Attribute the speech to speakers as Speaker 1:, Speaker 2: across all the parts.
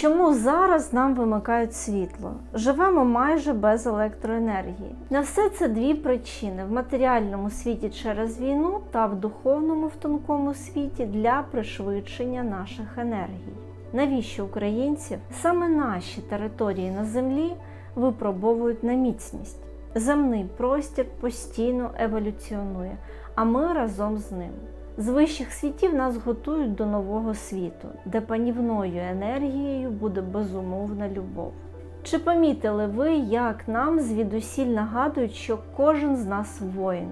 Speaker 1: Чому зараз нам вимикають світло? Живемо майже без електроенергії. На все це дві причини: в матеріальному світі через війну та в духовному в тонкому світі для пришвидшення наших енергій. Навіщо українців саме наші території на землі випробовують на міцність? Земний простір постійно еволюціонує, а ми разом з ним. З вищих світів нас готують до нового світу, де панівною енергією буде безумовна любов. Чи помітили ви, як нам звідусіль нагадують, що кожен з нас воїн?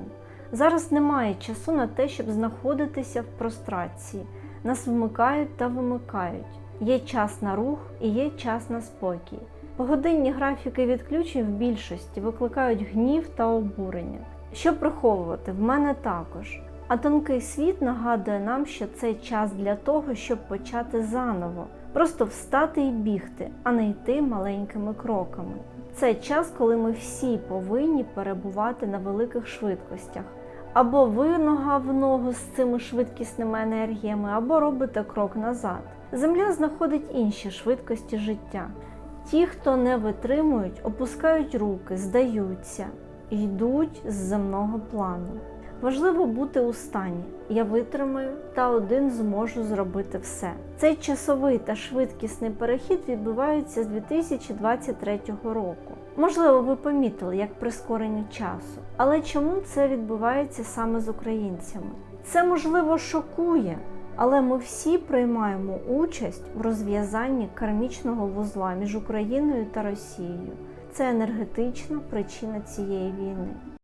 Speaker 1: Зараз немає часу на те, щоб знаходитися в прострації. Нас вмикають та вимикають. Є час на рух і є час на спокій. Погодинні графіки відключень в більшості викликають гнів та обурення. Що приховувати, в мене також. А тонкий світ нагадує нам, що це час для того, щоб почати заново, просто встати і бігти, а не йти маленькими кроками. Це час, коли ми всі повинні перебувати на великих швидкостях. Або ви нога в ногу з цими швидкісними енергіями, або робите крок назад. Земля знаходить інші швидкості життя. Ті, хто не витримують, опускають руки, здаються, йдуть з земного плану. Важливо бути у стані. Я витримаю та один зможу зробити все. Цей часовий та швидкісний перехід відбувається з 2023 року. Можливо, ви помітили як прискорення часу, але чому це відбувається саме з українцями? Це можливо шокує, але ми всі приймаємо участь в розв'язанні кармічного вузла між Україною та Росією. Це енергетична причина цієї війни.